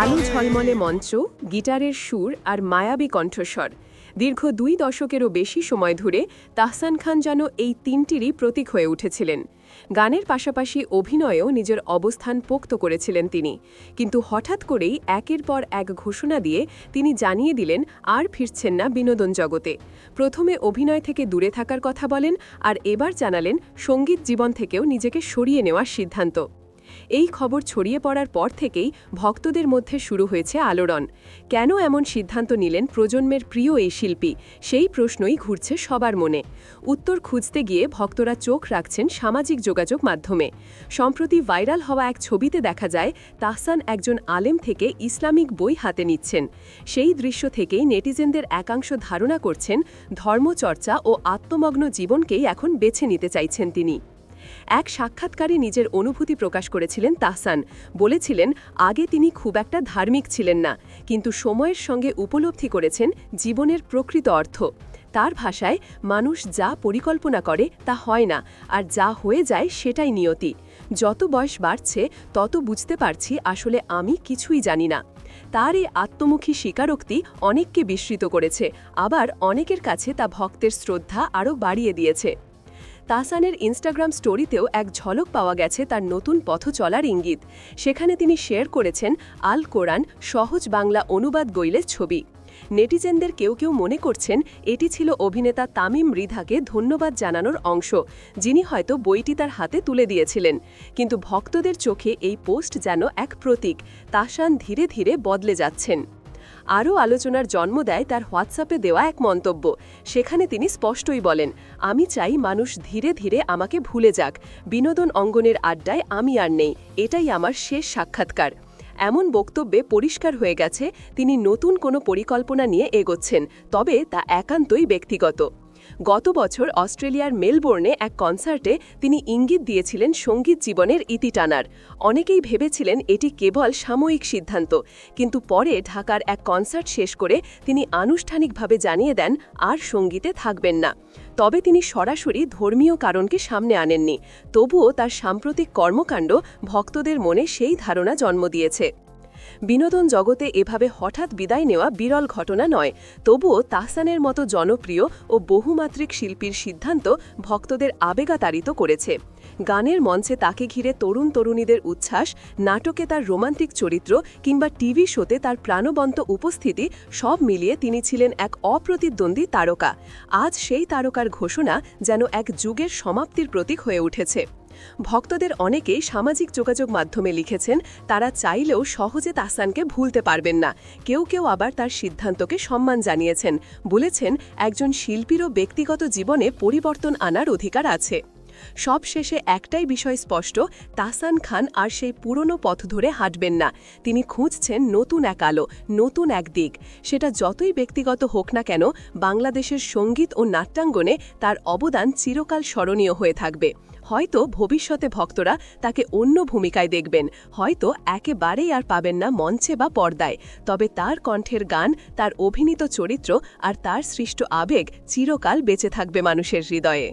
আলো ঝলমলে মঞ্চ গিটারের সুর আর মায়াবী কণ্ঠস্বর। দীর্ঘ দুই দশকেরও বেশি সময় ধরে তাহসান খান যেন এই তিনটিরই প্রতীক হয়ে উঠেছিলেন। গানের পাশাপাশি অভিনয়েও নিজের অবস্থান পোক্ত করেছিলেন তিনি। কিন্তু হঠাৎ করেই একের পর এক ঘোষণা দিয়ে তিনি জানিয়ে দিলেন, আর ফিরছেন না বিনোদন জগতে। প্রথমে অভিনয় থেকে দূরে থাকার কথা বলেন আর এবার জানালেন, সংগীত জীবন থেকেও নিজেকে সরিয়ে নেওয়ার সিদ্ধান্ত। এই খবর ছড়িয়ে পড়ার পর থেকেই ভক্তদের মধ্যে শুরু হয়েছে আলোড়ন। কেন এমন সিদ্ধান্ত নিলেন প্রজন্মের প্রিয় এই শিল্পী? সেই প্রশ্নই ঘুরছে সবার মনে। উত্তর খুঁজতে গিয়ে ভক্তরা চোখ রাখছেন সামাজিক যোগাযোগ মাধ্যমে। সম্প্রতি ভাইরাল হওয়া এক ছবিতে দেখা যায়, তাহসান একজন আলেম থেকে ইসলামিক বই হাতে নিচ্ছেন। সেই দৃশ্য থেকেই নেটিজেনদের একাংশ ধারণা করছেন ধর্মচর্চা ও আত্মমগ্ন জীবনকেই এখন বেছে নিতে চাইছেন তিনি। এক সাক্ষাৎকারে নিজের অনুভূতি প্রকাশ করেছিলেন তাহসান। বলেছিলেন, আগে তিনি খুব একটা ধার্মিক ছিলেন না, কিন্তু সময়ের সঙ্গে উপলব্ধি করেছেন জীবনের প্রকৃত অর্থ। তার ভাষায়, মানুষ যা পরিকল্পনা করে তা হয় না, আর যা হয়ে যায় সেটাই নিয়তি। যত বয়স বাড়ছে, তত বুঝতে পারছি আসলে আমি কিছুই জানি না। তার এই আত্মমুখী স্বীকারোক্তি অনেককে বিস্মৃত করেছে, আবার অনেকের কাছে তা ভক্তের শ্রদ্ধা আরও বাড়িয়ে দিয়েছে। তাহসানের ইনস্টাগ্রাম স্টোরিতেও এক ঝলক পাওয়া গেছে তার নতুন পথ চলার ইঙ্গিত। সেখানে তিনি শেয়ার করেছেন আল কোরআন, সহজ বাংলা অনুবাদ গইলের ছবি। নেটিজেনদের কেউ কেউ মনে করছেন, এটি ছিল অভিনেতা তামিম মৃধাকে ধন্যবাদ জানানোর অংশ, যিনি হয়তো বইটি তার হাতে তুলে দিয়েছিলেন। কিন্তু ভক্তদের চোখে এই পোস্ট যেন এক প্রতীক তাসান ধীরে ধীরে বদলে যাচ্ছেন। আরও আলোচনার জন্ম দেয় তার হোয়াটসঅ্যাপে দেওয়া এক মন্তব্য। সেখানে তিনি স্পষ্টই বলেন, আমি চাই মানুষ ধীরে ধীরে আমাকে ভুলে যাক। বিনোদন অঙ্গনের আড্ডায় আমি আর নেই। এটাই আমার শেষ সাক্ষাৎকার। এমন বক্তব্যে পরিষ্কার হয়ে গেছে, তিনি নতুন কোনো পরিকল্পনা নিয়ে এগোচ্ছেন, তবে তা একান্তই ব্যক্তিগত। গত বছর অস্ট্রেলিয়ার মেলবোর্নে এক কনসার্টে তিনি ইঙ্গিত দিয়েছিলেন সংগীত জীবনের ইতি টানার। অনেকেই ভেবেছিলেন এটি কেবল সাময়িক সিদ্ধান্ত, কিন্তু পরে ঢাকার এক কনসার্ট শেষ করে তিনি আনুষ্ঠানিকভাবে জানিয়ে দেন, আর সঙ্গীতে থাকবেন না। তবে তিনি সরাসরি ধর্মীয় কারণকে সামনে আনেননি। তবুও তার সাম্প্রতিক কর্মকাণ্ড ভক্তদের মনে সেই ধারণা জন্ম দিয়েছে। বিনোদন জগতে এভাবে হঠাৎ বিদায় নেওয়া বিরল ঘটনা নয়। তবুও তাহসানের মতো জনপ্রিয় ও বহুমাত্রিক শিল্পীর সিদ্ধান্ত ভক্তদের আবেগাতাড়িত করেছে। গানের মঞ্চে তাকে ঘিরে তরুণ তরুণীদের উচ্ছ্বাস, নাটকে তার রোমান্টিক চরিত্র কিংবা টিভি শোতে তার প্রাণবন্ত উপস্থিতি সব মিলিয়ে তিনি ছিলেন এক অপ্রতিদ্বন্দ্বী তারকা। আজ সেই তারকার ঘোষণা যেন এক যুগের সমাপ্তির প্রতীক হয়ে উঠেছে। ভক্তদের অনেকেই সামাজিক যোগাযোগ মাধ্যমে লিখেছেন, তারা চাইলেও সহজে তাহসানকে ভুলতে পারবেন না। কেউ কেউ আবার তার সিদ্ধান্তকে সম্মান জানিয়েছেন, বলেছেন একজন শিল্পীরও ব্যক্তিগত জীবনে পরিবর্তন আনার অধিকার আছে। সবশেষে একটাই বিষয় স্পষ্ট, তাহসান খান আর সেই পুরনো পথ ধরে হাঁটবেন না। তিনি খুঁজছেন নতুন এক আলো, নতুন এক দিক। সেটা যতই ব্যক্তিগত হোক না কেন, বাংলাদেশের সংগীত ও নাট্যাঙ্গনে তার অবদান চিরকাল স্মরণীয় হয়ে থাকবে। হয়তো ভবিষ্যতে ভক্তরা তাকে অন্য ভূমিকায় দেখবেন, হয়তো একেবারেই আর পাবেন না মঞ্চে বা পর্দায়। তবে তার কণ্ঠের গান, তার অভিনীত চরিত্র আর তার সৃষ্ট আবেগ চিরকাল বেঁচে থাকবে মানুষের হৃদয়ে।